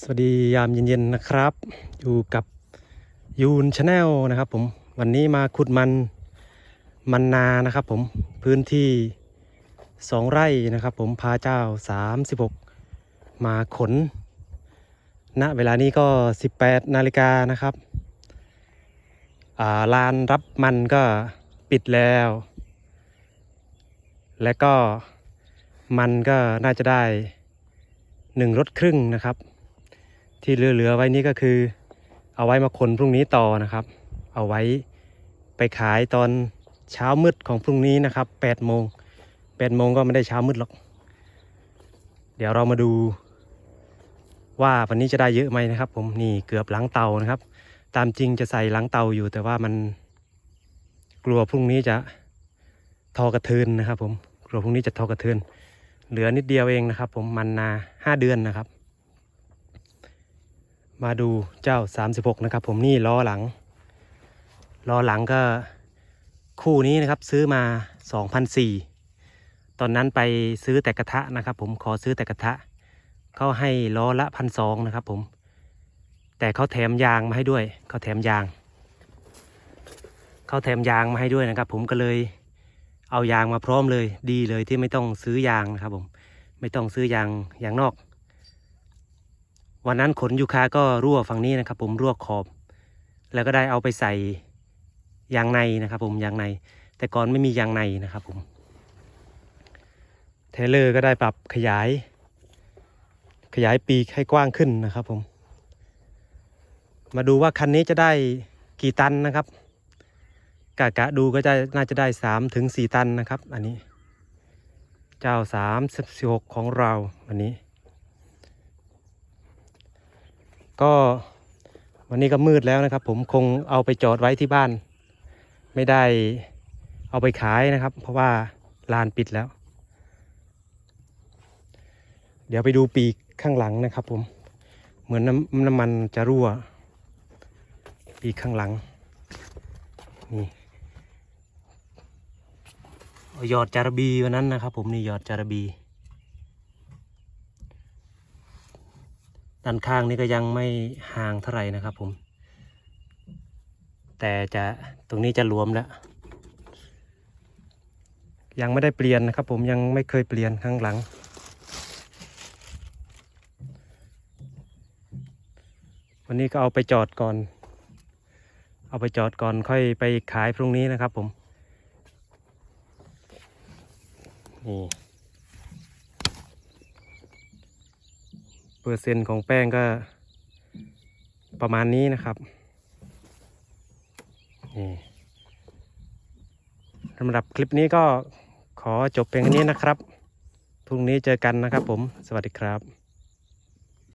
สวัสดียามเย็นๆนะครับ อยู่กับยูนชาแนลนะครับผมวันนี้มาขุดมันมันนานะครับผมพื้นที่สองไร่นะครับผมพาเจ้า 36 มาขนณเวลานี้ก็ 18 นาฬิกานะครับลานรับมันก็ปิดแล้ว และก็มันก็น่าจะได้หนึ่งรถครึ่งนะครับ ที่เหลือๆไว้นี้ก็คือ เอาไว้มาขนพรุ่งนี้ต่อนะครับ เอาไว้ไปขายตอนเช้ามืดของพรุ่งนี้นะครับ8โมง8โมงก็ไม่ได้เช้ามืดหรอก เดี๋ยวเรามาดู ว่าวันนี้จะได้เยอะไหมนะครับ ผมนี่เกือบหลังเตานะครับ ตามจริงจะใส่หลังเตาอยู่แต่ว่ามันกลัวพรุ่งนี้จะทอกระเทินนะครับ ผมกลัวพรุ่งนี้จะทอกระเทินเหลือนิดเดียวเองนะครับ ผมมันนาห้าเดือนนะครับ มาดูเจ้า 36 นะครับ ผมนี่ล้อหลังล้อหลังก็คู่นี้นะครับซื้อมา 2,004ตอนนั้นไปซื้อแต่กระทะนะครับ ผมขอซื้อแต่กระทะเขาให้ล้อละพันสองนะครับ ผม แต่เขาแถมยางมาให้ด้วยเขาแถมยางเขาแถมยางมาให้ด้วยนะครับ ผมก็เลยเอายางมาพร้อมเลยดีเลยที่ไม่ต้องซื้อยางนะครับ ผมไม่ต้องซื้อยางยางนอก วันนั้นขนยูคาก็รั่วฝั่งนี้นะครับ ผมรั่วขอบ แล้วก็ได้เอาไปใส่ยางในนะครับ ผมยางใน แต่ก่อนไม่มียางในนะครับ ผม เทเลอร์ก็ได้ปรับขยาย ขยายปีกให้กว้างขึ้นนะครับผม มาดูว่าคันนี้จะได้กี่ตันนะครับกะกะดูก็จะน่าจะได้สามถึงสี่ตันนะครับ อันนี้ เจ้าสามสิบหกของเราวันนี้ ก็วันนี้ก็มืดแล้วนะครับ ผมคงเอาไปจอดไว้ที่บ้าน ไม่ได้เอาไปขายนะครับ เพราะว่าลานปิดแล้ว เดี๋ยวไปดูปีกข้างหลังนะครับ ผมเหมือนน้ำน้ำมันจะรั่ว ปีกข้างหลังนี่ยอดจารบีวันนั้นนะครับ ผมนี่ยอดจารบี ด้านข้างนี่ก็ยังไม่ห่างเท่าไหร่นะครับผม แต่จะตรงนี้จะหลวมแล้ว ยังไม่ได้เปลี่ยนนะครับ ผมยังไม่เคยเปลี่ยนข้างหลัง วันนี้ก็เอาไปจอดก่อน เอาไปจอดก่อนค่อยไปขายพรุ่งนี้นะครับผมนี่ เปอร์เซ็นต์ของแป้งก็ประมาณนี้นะครับนี่สำหรับคลิปนี้ก็ขอจบเพียงนี้นะครับ พรุ่งนี้เจอกันนะครับผม สวัสดีครับ